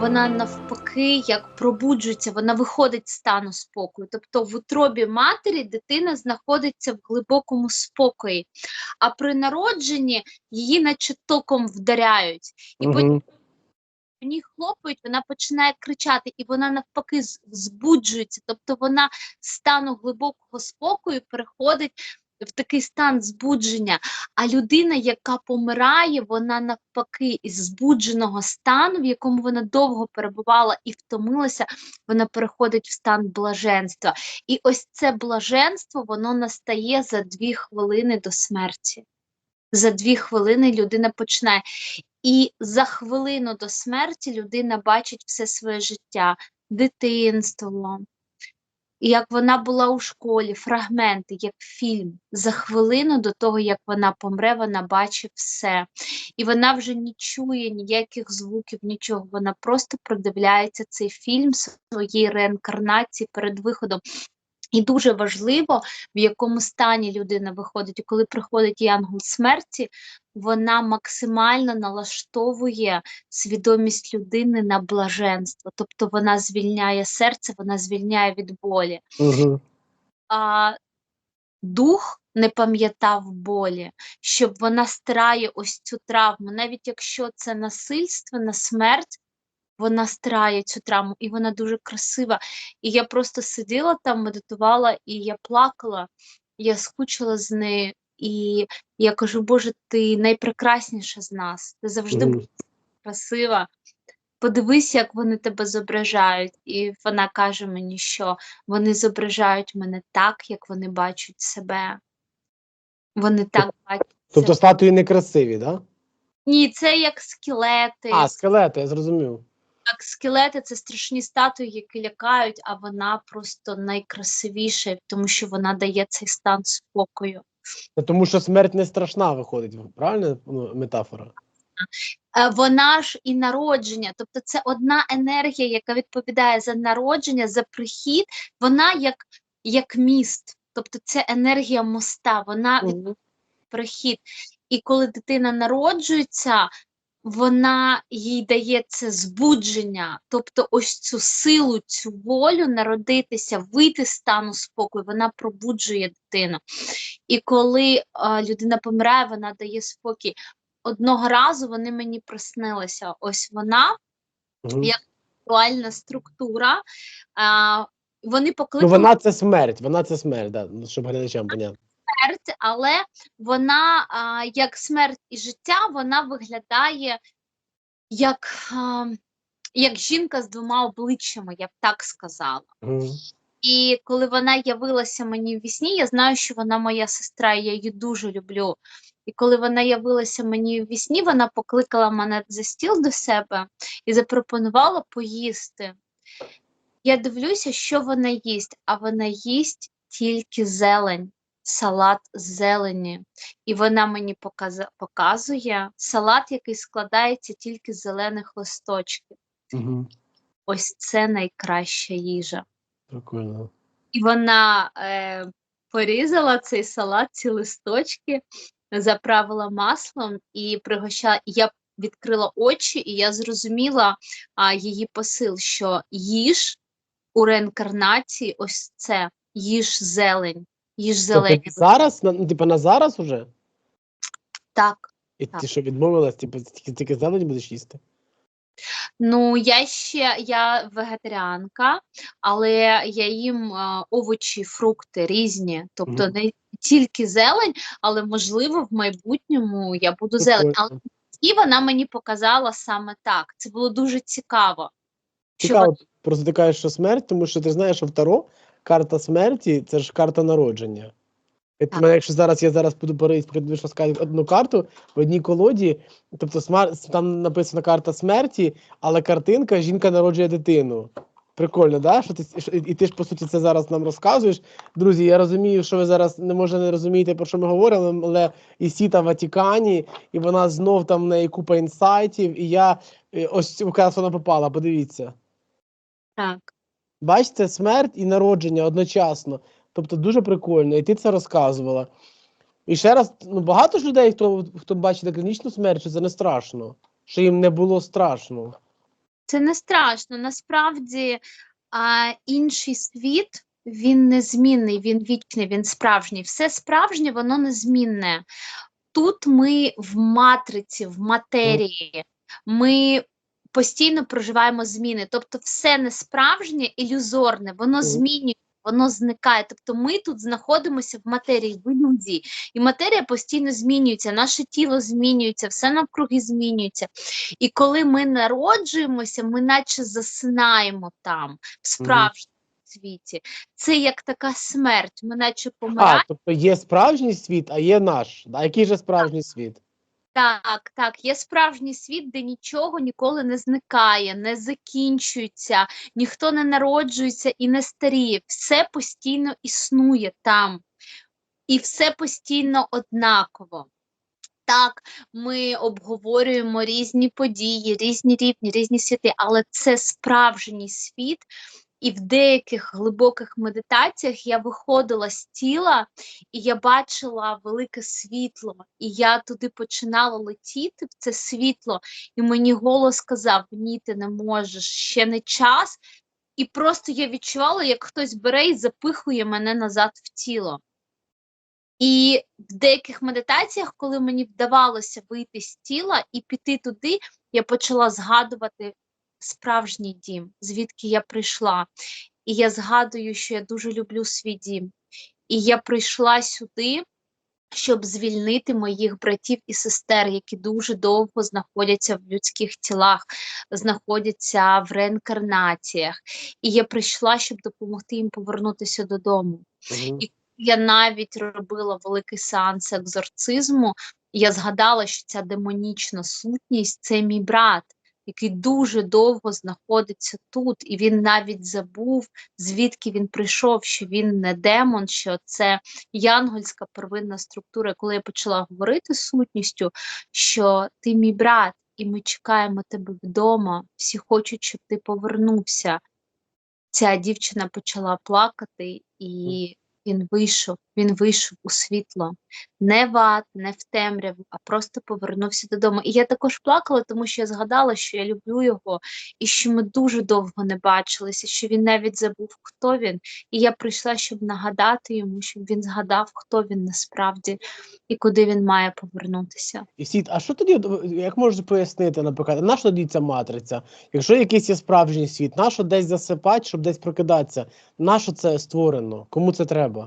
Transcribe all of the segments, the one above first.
вона навпаки як пробуджується, вона виходить з стану спокою. Тобто в утробі матері дитина знаходиться в глибокому спокої, а при народженні її наче током вдаряють. І потім Мгм. в ній хлопають, вона починає кричати, і вона навпаки збуджується. Тобто вона з стану глибокого спокою переходить в такий стан збудження. А людина, яка помирає, вона навпаки із збудженого стану, в якому вона довго перебувала і втомилася, вона переходить в стан блаженства. І ось це блаженство воно настає за дві хвилини до смерті. За дві хвилини людина починає. І за хвилину до смерті людина бачить все своє життя, дитинство, як вона була у школі, фрагменти, як фільм. За хвилину до того, як вона помре, вона бачить все. І вона вже не чує ніяких звуків, нічого. Вона просто продивляється цей фільм своєї реінкарнації перед виходом. І дуже важливо, в якому стані людина виходить. І коли приходить янгол смерті, вона максимально налаштовує свідомість людини на блаженство. Тобто вона звільняє серце, вона звільняє від болі. Мгм. А дух не пам'ятав болі, щоб вона стирає ось цю травму, навіть якщо це насильственна смерть. Вона стирає цю травму, і вона дуже красива. І я просто сиділа там, медитувала, і я плакала, я скучила з нею. І я кажу, Боже, ти найпрекрасніша з нас. Ти завжди Мгм. була красива. Подивись, як вони тебе зображають. І вона каже мені, що вони зображають мене так, як вони бачать себе. Вони так бачать Тобто себе. статуї некрасиві, так? Да? Ні, це як скелети. А, скелети, я зрозумів. Так, скелети це страшні статуї, які лякають, а вона просто найкрасивіша, тому що вона дає цей стан спокою. Це Тому що смерть не страшна виходить, правильно ну, метафора? Е, Вона ж і народження, тобто це одна енергія, яка відповідає за народження, за прихід, вона як, як міст, тобто це енергія моста, вона від прихід. І коли дитина народжується, вона їй дає це збудження, тобто ось цю силу, цю волю народитися, вийти з стану спокою, вона пробуджує дитину. І коли а, людина помирає, вона дає спокій. Одного разу вони мені приснилися. Ось вона, Мгм. Я- актуальна структура. А, вони Ну, покликали вона це смерть, вона це смерть, да, ну, щоб глядачам понятно. Смерть, але вона як смерть і життя, вона виглядає як, як жінка з двома обличчями, я б так сказала. Мгм. І коли вона явилася мені в вісні, я знаю, що вона моя сестра, я її дуже люблю. І коли вона явилася мені в вісні, вона покликала мене за стіл до себе і запропонувала поїсти. Я дивлюся, що вона їсть, а вона їсть тільки зелень, салат з зелені. І вона мені показує салат, який складається тільки з зелених листочків. Мгм. Ось це найкраща їжа. Прикольно. І вона е, порізала цей салат, ці листочки, заправила маслом і пригощала. І Я відкрила очі, і я зрозуміла а, її посил, що їж у реінкарнації ось це, їж зелень, їж зелень. Тобто зараз, на, ну, типу, на зараз уже? Так. І Так. ти що відмовилась, типу, тільки, тільки зелень будеш їсти? Ну, я ще я вегетаріанка, але я їм е, овочі, фрукти різні, тобто Мгм. не тільки зелень, але можливо в майбутньому я буду зелень. Але Прикольно. і вона мені показала саме так. Це було дуже цікаво. Що Цікаво, просто ти кажеш, що смерть, тому що ти знаєш, що в Таро карта смерті це ж карта народження. Так. мене, якщо зараз я зараз буду передивиш розказати одну карту в одній колоді, тобто смар- там написана карта смерті, але картинка жінка народжує дитину. Прикольно, да? Що ти, що- і ти ж по суті це зараз нам розказуєш. Друзі, я розумію, що ви зараз не може не розумієте, про що ми говоримо, але і Сіта в Ватикані, і вона знов там в неї купа інсайтів, і я е, ось якраз вона попала, подивіться. так. Бачите, смерть і народження одночасно. Тобто дуже прикольно, і ти це розказувала. І ще раз, ну багато ж людей, хто, хто бачить клінічну смерть, що це не страшно, що їм не було страшно. Це не страшно. Насправді а, інший світ він незмінний, він вічний, він справжній. Все справжнє, воно незмінне. Тут ми в матриці, в матерії, ми постійно проживаємо зміни. Тобто, все несправжнє, ілюзорне, воно змінює. Воно зникає, тобто ми тут знаходимося в матерії, в ілюзії, і матерія постійно змінюється, наше тіло змінюється, все навкруги змінюється. І коли ми народжуємося, ми наче засинаємо там, в справжньому світі. Це як така смерть, ми наче помираємо. А, тобто є справжній світ, а є наш. А який же справжній світ? Так, так, є справжній світ, де нічого ніколи не зникає, не закінчується, ніхто не народжується і не старіє. Все постійно існує там, і все постійно однаково. Так, ми обговорюємо різні події, різні рівні, різні світи, але це справжній світ. І в деяких глибоких медитаціях я виходила з тіла, і я бачила велике світло, і я туди починала летіти в це світло, і мені голос сказав: Ні, ти не можеш, ще не час. І просто я відчувала, як хтось бере і запихує мене назад в тіло. І в деяких медитаціях, коли мені вдавалося вийти з тіла і піти туди, я почала згадувати справжній дім, звідки я прийшла. І я згадую, що я дуже люблю свій дім. І я прийшла сюди, щоб звільнити моїх братів і сестер, які дуже довго знаходяться в людських тілах, знаходяться в реінкарнаціях. І я прийшла, щоб допомогти їм повернутися додому. Мгм. Я навіть робила великий сеанс екзорцизму. Я згадала, що ця демонічна сутність це мій брат, який дуже довго знаходиться тут, і він навіть забув, звідки він прийшов, що він не демон, що це янгольська первинна структура. Коли я почала говорити сутністю, що ти мій брат, і ми чекаємо тебе вдома, всі хочуть, щоб ти повернувся. Ця дівчина почала плакати, і він вийшов, він вийшов у світло, не в ад, не в темряву, а просто повернувся додому. І я також плакала, тому що я згадала, що я люблю його, і що ми дуже довго не бачилися, що він навіть забув, хто він. І я прийшла, щоб нагадати йому, щоб він згадав, хто він насправді і куди він має повернутися. І всі, а що тоді, як можеш пояснити, наприклад, на що тоді ця матриця? Якщо якийсь є справжній світ, на що десь засипати, щоб десь прокидатися? На що це створено? Кому це треба?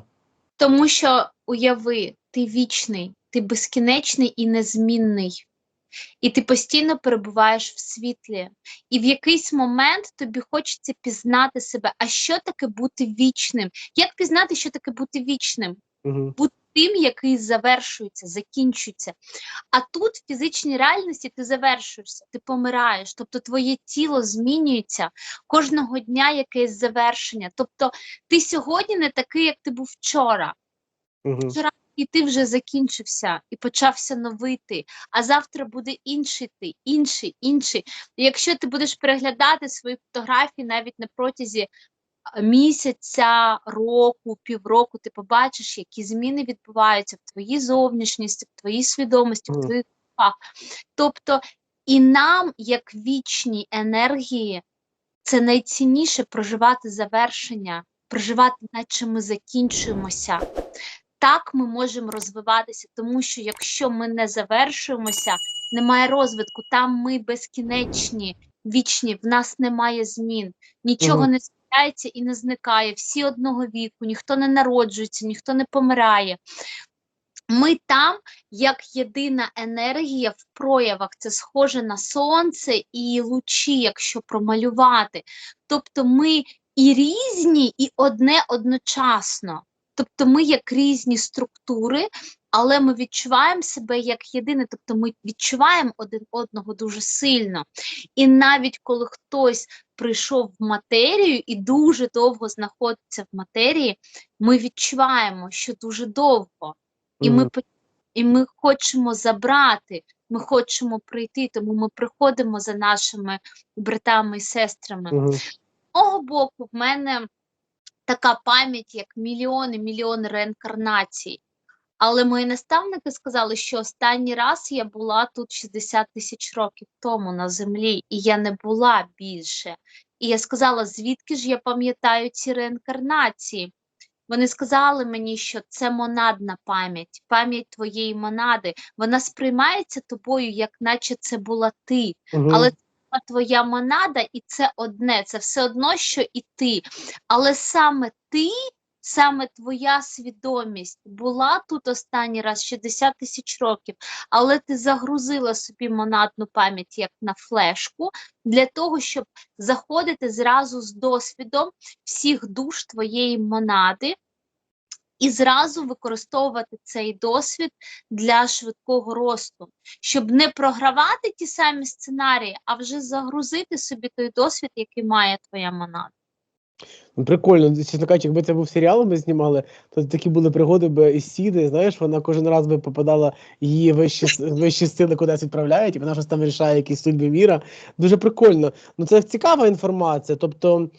Тому що уяви, ти вічний, ти безкінечний і незмінний. І ти постійно перебуваєш в світлі. І в якийсь момент тобі хочеться пізнати себе. А що таке бути вічним? Як пізнати, що таке бути вічним? Угу. Бути тим, який завершується, закінчується. А тут в фізичній реальності ти завершуєшся, ти помираєш, тобто твоє тіло змінюється кожного дня якесь завершення. Тобто ти сьогодні не такий, як ти був вчора. Угу. І ти вже закінчився і почався новий ти, а завтра буде інший ти, інший, інший. І якщо ти будеш переглядати свої фотографії навіть на протязі місяця, року, півроку, ти побачиш, які зміни відбуваються в твоїй зовнішності, в твоїй свідомості, в твоїх руках. Тобто і нам, як вічній енергії, це найцінніше проживати завершення, проживати, наче ми закінчуємося. Так ми можемо розвиватися, тому що якщо ми не завершуємося, немає розвитку, там ми безкінечні, вічні, в нас немає змін, нічого Мгм. не зміняється і не зникає. Всі одного віку, ніхто не народжується, ніхто не помирає. Ми там, як єдина енергія в проявах, це схоже на сонце і лучі, якщо промалювати. Тобто ми і різні, і одне одночасно. Тобто ми як різні структури, але ми відчуваємо себе як єдине, тобто ми відчуваємо один одного дуже сильно. І навіть коли хтось прийшов в матерію і дуже довго знаходиться в матерії, ми відчуваємо, що дуже довго. І ми, і ми хочемо забрати, ми хочемо прийти, тому ми приходимо за нашими братами і сестрами. З мого боку, в мене така пам'ять, як мільйони, мільйони реінкарнацій. Але мої наставники сказали, що останній раз я була тут 60 тисяч років тому на землі, і я не була більше. І я сказала, звідки ж я пам'ятаю ці реінкарнації? Вони сказали мені, що це монадна пам'ять, пам'ять твоєї монади. Вона сприймається тобою, як наче це була ти. Мгм. Але це твоя монада, і це одне, це все одно, що і ти. Але саме ти, саме твоя свідомість була тут останній раз 60 тисяч років, але ти загрузила собі монадну пам'ять як на флешку для того, щоб заходити зразу з досвідом всіх душ твоєї монади. І зразу використовувати цей досвід для швидкого росту, щоб не програвати ті самі сценарії, а вже загрузити собі той досвід, який має твоя монада. Ну, Прикольно, чесно кажучи, якби це був серіал, ми знімали, то такі були пригоди би із Сіди, знаєш, вона кожен раз би попадала, її вищі, вищі сили кудись відправляють, і вона щось там вирішає якісь судьби міра. Дуже прикольно. Ну це цікава інформація. Тобто,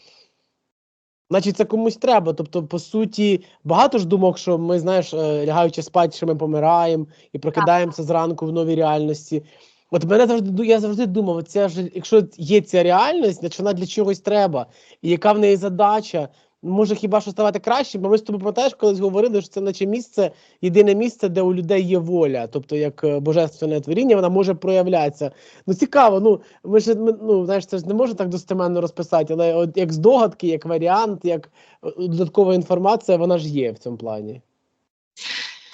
значить, це комусь треба. Тобто, по суті, багато ж думок, що ми, знаєш, е, лягаючи спати, що ми помираємо і прокидаємося зранку в новій реальності. От мене завжди я завжди думав, це ж якщо є ця реальність, значить вона для чогось треба. І яка в неї задача? Може хіба що ставати краще? Бо ми з тобою пам'ятаєш, колись говорили, що це наче місце, єдине місце, де у людей є воля, тобто як е, божественне творіння, вона може проявлятися. Ну цікаво, ну ми ж ми, ну, знаєш, це ж не можна так достеменно розписати, але от як здогадки, як варіант, як е, додаткова інформація, вона ж є в цьому плані.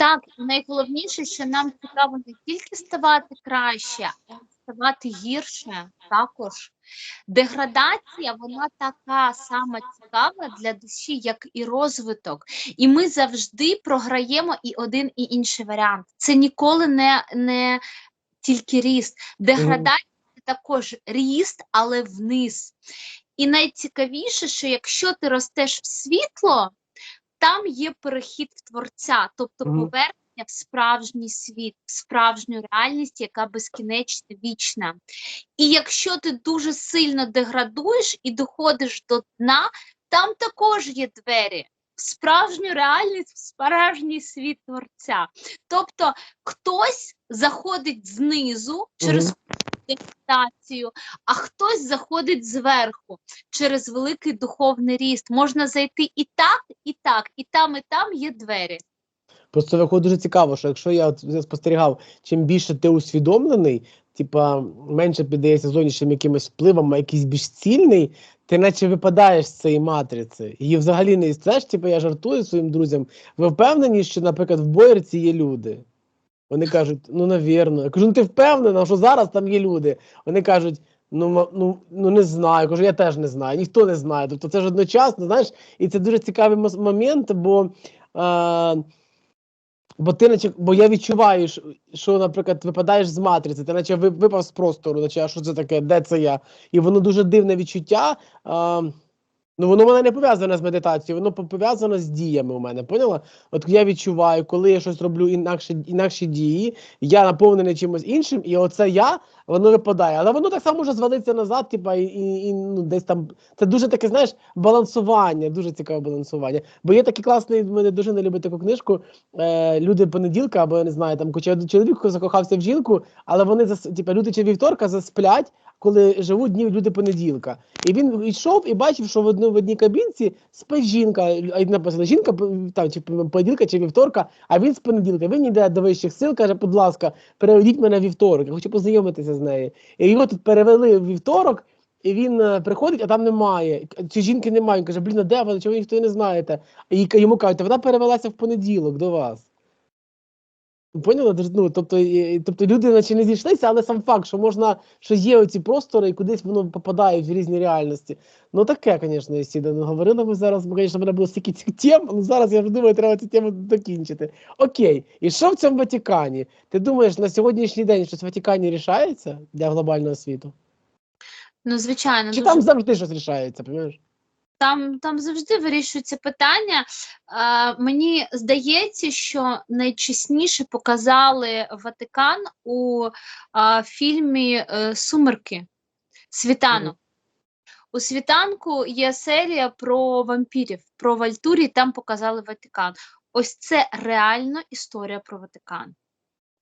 Так, найголовніше, що нам цікаво не тільки ставати краще, а ставати гірше також. Деградація, вона така сама цікава для душі, як і розвиток. І ми завжди програємо і один, і інший варіант. Це ніколи не, не тільки ріст. Деградація це також ріст, але вниз. І найцікавіше, що якщо ти ростеш в світло, там є перехід в творця, тобто повернення в справжній світ, в справжню реальність, яка безкінечна, вічна. І якщо ти дуже сильно деградуєш і доходиш до дна, там також є двері. В справжню реальність, в справжній світ творця. Тобто хтось заходить знизу через медитацію, а хтось заходить зверху через великий духовний ріст. Можна зайти і так, і так, і там, і там є двері. Просто виходить дуже цікаво, що якщо я я спостерігав, чим більше ти усвідомлений, типа менше піддається зовнішнім якимось впливам, а якийсь більш цільний, ти наче випадаєш з цієї матриці. Її взагалі не істеш, типу я жартую своїм друзям. Ви впевнені, що, наприклад, в Боярці є люди? Вони кажуть, ну навірно. Я кажу, ну ти впевнена, що зараз там є люди. Вони кажуть. Ну, ну, ну не знаю. Кажу, я теж не знаю, ніхто не знає. Тобто це ж одночасно, знаєш, і це дуже цікавий момент, бо е, Бо ти наче, бо я відчуваю, що, наприклад, випадаєш з матриці, ти наче ви- випав з простору, наче а що це таке, де це я? І воно дуже дивне відчуття. А, ну воно в мене не пов'язане з медитацією, воно по- пов'язане з діями у мене. Поняла? От я відчуваю, коли я щось роблю інакше, інакші дії, я наповнений чимось іншим, і оце я, воно випадає. Але воно так само може звалитися назад, типа, і, і, і ну, десь там. Це дуже таке, знаєш, балансування, дуже цікаве балансування. Бо є такий класний, мене дуже не любить таку книжку е, люди понеділка, або я не знаю, там чоловік закохався в жінку, але вони типу, люди чи вівторка засплять, коли живуть дні люди понеділка. І він йшов і бачив, що в одну в одній кабінці спить жінка, а й написано жінка там чи понеділка, чи вівторка, а він з понеділка. Він йде до вищих сил, каже, будь ласка, переведіть мене вівторок, я хочу познайомитися з нею. І його тут перевели в вівторок. І він е, приходить, а там немає. Ці жінки немає. Він каже, блін, а де вона? Чого ніхто не знаєте? І йому кажуть, вона перевелася в понеділок до вас. Поняла? Ну, тобто, і- і- тобто люди наче не зійшлися, але сам факт, що можна, що є оці простори, і кудись воно попадає в різні реальності. Ну таке, звісно, Ісіда. Ну, говорили ми зараз, бо, звісно, в мене було стільки цих тем, але зараз я вже думаю, треба цю тему докінчити. Окей, і що в цьому Ватикані? Ти думаєш, на сьогоднішній день щось в Ватикані рішається для глобального світу? Ну, звичайно, Чи дуже там завжди щось рішається, розумієш? Там, там завжди вирішуються питання. Е, мені здається, що найчесніше показали Ватикан у е, фільмі Сумерки Світанок. У світанку є серія про вампірів, про Вальтурі, там показали Ватикан. ось це реально історія про Ватикан.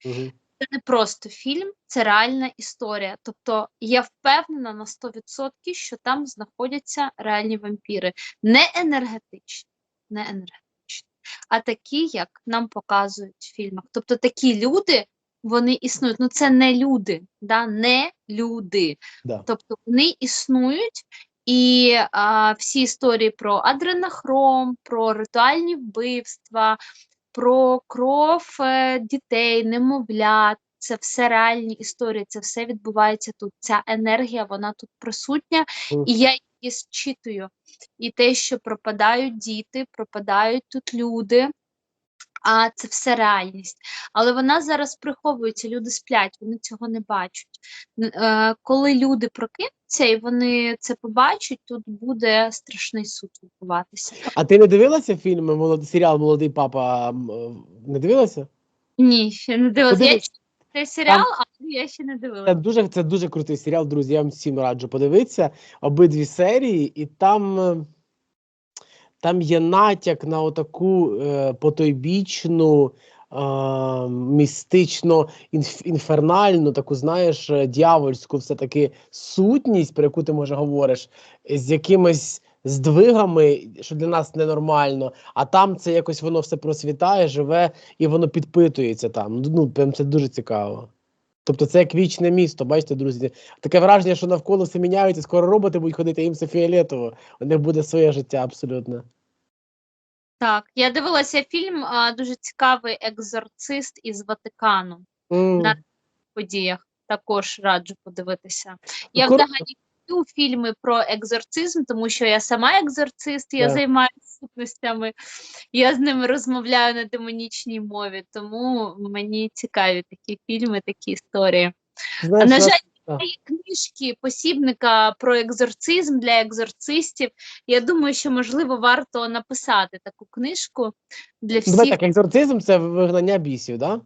Мгм. Це не просто фільм, це реальна історія. Тобто я впевнена на 100%, що там знаходяться реальні вампіри, не енергетичні, не енергетичні, а такі, як нам показують в фільмах. Тобто такі люди, вони існують. Ну це не люди, да? не люди. Да. Тобто вони існують. І а, всі історії про адренохром, про ритуальні вбивства, про кров е, дітей, немовлят. Це все реальні історії, це все відбувається тут. Ця енергія, вона тут присутня, і я її зчитую. І те, що пропадають діти, пропадають тут люди, а це все реальність. Але вона зараз приховується, люди сплять, вони цього не бачать. Е, коли люди прокинуться і вони це побачать, тут буде страшний суд відбуватися. А ти не дивилася фільм молод... серіал Молодий папа? е, Не дивилася? Ні, ще не дивилася. Я цей серіал, але я ще не Це дивилася. дуже, це дуже крутий серіал, друзі. Я вам всім раджу подивитися обидві серії, і там, е, там є натяк на отаку е, потойбічну, містично інфернальну, таку, знаєш, е, дьявольську все-таки сутність, про яку ти може говориш, з якимись здвигами, що для нас ненормально, а там це якось воно все просвітає, живе і воно підпитується там. Ну, прям це дуже цікаво. Тобто це як вічне місто, бачите, друзі. Таке враження, що навколо все міняється, скоро роботи будуть ходити, їм все фіолетово. У них буде своє життя абсолютно. Так, я дивилася фільм а, дуже цікавий екзорцист із Ватикану. М, На- подіях. Також раджу подивитися. Я кор- взагалі люблю фільми про екзорцизм, тому що я сама екзорцист, я Так. займаюся сутностями, я з ними розмовляю на демонічній мові, тому мені цікаві такі фільми, такі історії. знаєш, на нас- жаль. Є книжки посібника про екзорцизм для екзорцистів. Я думаю, що можливо варто написати таку книжку для всіх. Давай так, екзорцизм це вигнання бісів, да?